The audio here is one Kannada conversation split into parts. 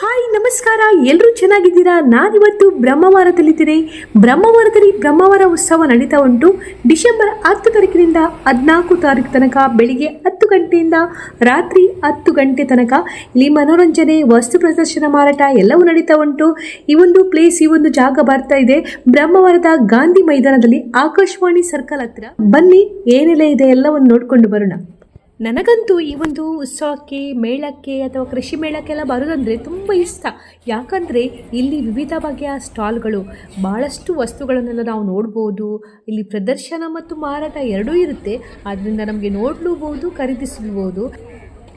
ಹಾಯ್, ನಮಸ್ಕಾರ. ಎಲ್ಲರೂ ಚೆನ್ನಾಗಿದ್ದೀರಾ? ನಾನಿವತ್ತು ಬ್ರಹ್ಮವಾರದಲ್ಲಿದ್ದೀನಿ. ಬ್ರಹ್ಮವಾರದಲ್ಲಿ ಬ್ರಹ್ಮವಾರ ಉತ್ಸವ ನಡೀತಾ ಉಂಟು. ಡಿಸೆಂಬರ್ ಹತ್ತು ತಾರೀಕಿನಿಂದ ಹದಿನಾಲ್ಕು ತಾರೀಕು ತನಕ, ಬೆಳಿಗ್ಗೆ ಹತ್ತು ಗಂಟೆಯಿಂದ ರಾತ್ರಿ ಹತ್ತು ಗಂಟೆ ತನಕ ಇಲ್ಲಿ ಮನೋರಂಜನೆ, ವಸ್ತು ಪ್ರದರ್ಶನ, ಮಾರಾಟ ಎಲ್ಲವೂ ನಡೀತಾ ಉಂಟು. ಈ ಒಂದು ಪ್ಲೇಸ್ ಈ ಒಂದು ಜಾಗ ಬರ್ತಾ ಇದೆ. ಬ್ರಹ್ಮವಾರದ ಗಾಂಧಿ ಮೈದಾನದಲ್ಲಿ ಆಕಾಶವಾಣಿ ಸರ್ಕಲ್ ಹತ್ರ ಬನ್ನಿ, ಏನೆಲ್ಲ ಇದೆ ಎಲ್ಲವನ್ನು ನೋಡ್ಕೊಂಡು ಬರೋಣ. ನನಗಂತೂ ಈ ಒಂದು ಉತ್ಸವಕ್ಕೆ ಮೇಳಕ್ಕೆ ಅಥವಾ ಕೃಷಿ ಮೇಳಕ್ಕೆಲ್ಲ ಬರೋದಂದರೆ ತುಂಬ ಇಷ್ಟ. ಯಾಕಂದರೆ ಇಲ್ಲಿ ವಿವಿಧ ಬಗೆಯ ಸ್ಟಾಲ್ಗಳು ಭಾಳಷ್ಟು ವಸ್ತುಗಳನ್ನೆಲ್ಲ ನಾವು ನೋಡ್ಬೋದು. ಇಲ್ಲಿ ಪ್ರದರ್ಶನ ಮತ್ತು ಮಾರಾಟ ಎರಡೂ ಇರುತ್ತೆ. ಆದ್ದರಿಂದ ನಮಗೆ ನೋಡಲೂಬಹುದು ಖರೀದಿಸಲೂಬೋದು.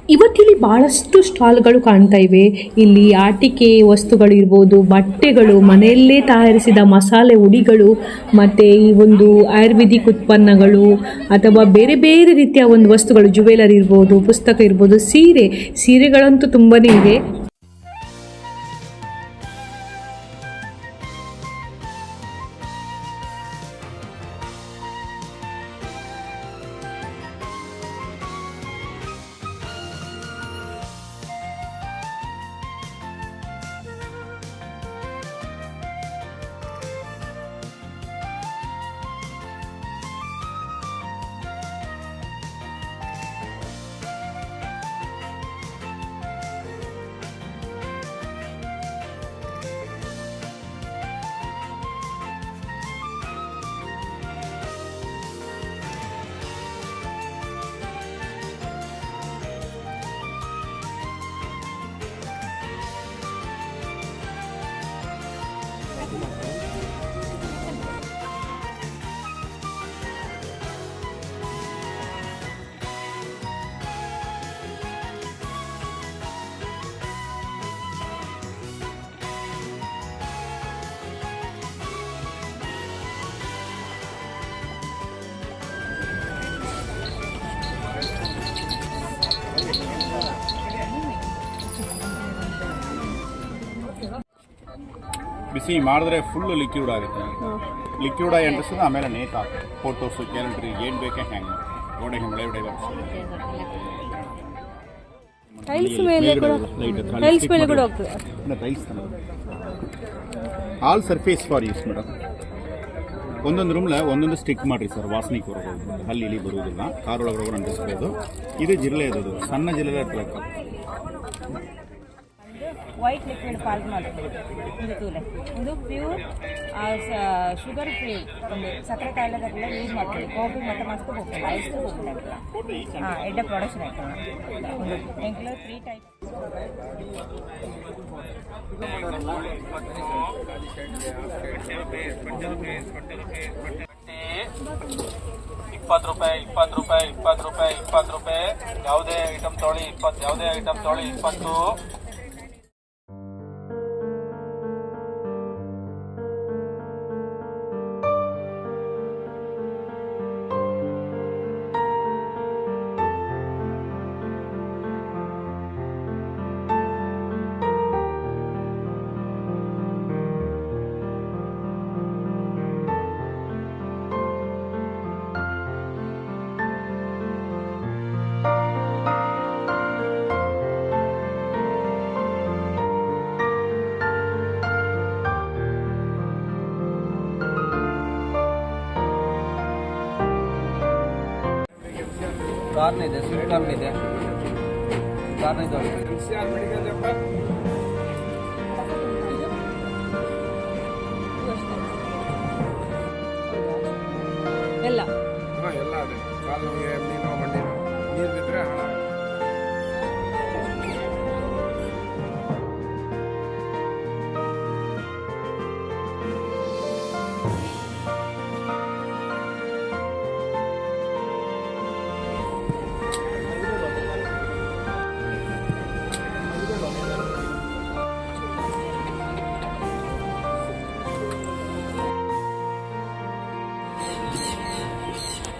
ಇವತ್ತಿಲ್ಲಿ ಭಾಳಷ್ಟು ಸ್ಟಾಲ್ಗಳು ಕಾಣ್ತಾ ಇವೆ. ಇಲ್ಲಿ ಆಟಿಕೆ ವಸ್ತುಗಳು ಇರ್ಬೋದು, ಬಟ್ಟೆಗಳು, ಮನೆಯಲ್ಲೇ ತಯಾರಿಸಿದ ಮಸಾಲೆ ಉಡಿಗಳು ಮತ್ತು ಈ ಒಂದು ಆಯುರ್ವೇದಿಕ್ ಉತ್ಪನ್ನಗಳು, ಅಥವಾ ಬೇರೆ ಬೇರೆ ರೀತಿಯ ಒಂದು ವಸ್ತುಗಳು ಜುವೆಲರಿ ಇರ್ಬೋದು, ಪುಸ್ತಕ ಇರ್ಬೋದು, ಸೀರೆ, ಸೀರೆಗಳಂತೂ ತುಂಬಾ ಇದೆ ಬಿಸಿ ಮಾಡಿದ್ರೆ ಫುಲ್ ಲಿಕ್ವಿಡ್ ಆಗುತ್ತೆ. ಲಿಕ್ವಿಡ್ ಆಗಿ ಅಂಟಿಸಿದ್ರೆ ಆಮೇಲೆ ನೇತ್ ಫೋಟೋಸ್ ಫೋಟೋಸು ಕ್ಯಾಲೆಂಡ್ರಿ ಏನು ಬೇಕೇ ಹ್ಯಾಂಗ್. ಹೊಡೆಗೆ ಟೈಲ್ಸ್ ಮೇಲೆ ಕೂಡ ಟೈಲ್ಸ್ ಮೇಲೆ ಕೂಡ ಹೋಗ್ತದೆ. Tiles all surface for use madam. ಒಂದೊಂದು ರೂಮ್ಲ ಒಂದೊಂದು ಸ್ಟಿಕ್ ಮಾಡಿರಿ ಸರ್ ವಾಸನಿಗೆ ಬರೋದು ಅಲ್ಲಿ ಇಲ್ಲಿ ಬರುವುದಿಲ್ಲ. ಕಾರ್ ಒಳಗಡೆ ಅಂಟಿಸ್ಬೋದು. ಇದು ಜಿರಳೆ ಇದು ಸಣ್ಣ ಜಿರಳೆ ಇರ್ತಲಕ್ಕ ವೈಟ್ ಲಿಕ್ವಿಡ್ ಪಾಲ್ಸ್ ಮಾಡ್ತೀವಿ ಇದು ತೂಲೆ ಇದು ಪ್ಯೂರ್ ಶುಗರ್ ಫ್ರೀ ಒಂದು ಸಕ್ಕರೆ ಕಾಯಿಲೆಗೆಲ್ಲ ಯೂಸ್ ಮಾಡ್ತೀವಿ ಕಾಫಿ ಮತ್ತು ಮಸ್ತ್ ಹೋಗ್ತದೆ ಐಸ್ ಹೋಗ್ತದೆ ಹಾಂ ಎಡ್ಡ ಪ್ರೊಡಕ್ಷನ್ ಆಯ್ತು ಎಂಕ್ಲು ತ್ರೀ ಟೈಪ್ ಇಪ್ಪತ್ತು ರೂಪಾಯಿ ಇಪ್ಪತ್ತು ರೂಪಾಯಿ ಇಪ್ಪತ್ತು ರೂಪಾಯಿ ಇಪ್ಪತ್ತು ರೂಪಾಯಿ ಯಾವುದೇ ಐಟಮ್ ತೊಗೊಳ್ಳಿ ಇಪ್ಪತ್ತು ಯಾವುದೇ ಐಟಮ್ ತೊಗೊಳ್ಳಿ ಇಪ್ಪತ್ತು ಕಾರ್ನ್ ಇದೆ ಸ್ವೀಟ್ ಕಾರ್ನ್ ಇದೆ. ಕಾರ್ನ್ ಇದೆ ಎಲ್ಲ. ಎಲ್ಲ ಅದೇ. ಕಾಲು ನೀರು ಬಿದ್ದರೆ ಹಣ. いいね。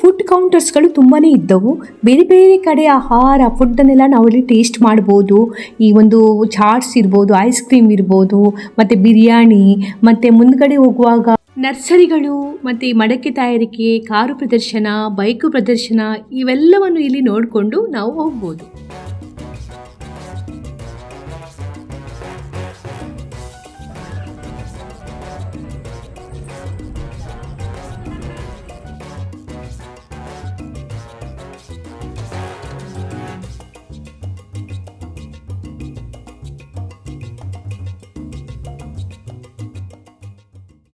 ಫುಡ್ ಕೌಂಟರ್ಸ್ಗಳು ತುಂಬಾ ಇದ್ದವು. ಬೇರೆ ಬೇರೆ ಕಡೆ ಆಹಾರ ಫುಡ್ಡನ್ನೆಲ್ಲ ನಾವಲ್ಲಿ ಟೇಸ್ಟ್ ಮಾಡ್ಬೋದು. ಈ ಒಂದು ಚಾಟ್ಸ್ ಇರ್ಬೋದು ಐಸ್ ಕ್ರೀಮ್ ಇರ್ಬೋದು, ಮತ್ತು ಬಿರಿಯಾನಿ, ಮತ್ತು ಮುಂದ್ಗಡೆ ಹೋಗುವಾಗ ನರ್ಸರಿಗಳು, ಮತ್ತು ಮಡಕೆ ತಯಾರಿಕೆ, ಕಾರು ಪ್ರದರ್ಶನ, ಬೈಕು ಪ್ರದರ್ಶನ, ಇವೆಲ್ಲವನ್ನು ಇಲ್ಲಿ ನೋಡಿಕೊಂಡು ನಾವು ಹೋಗ್ಬೋದು.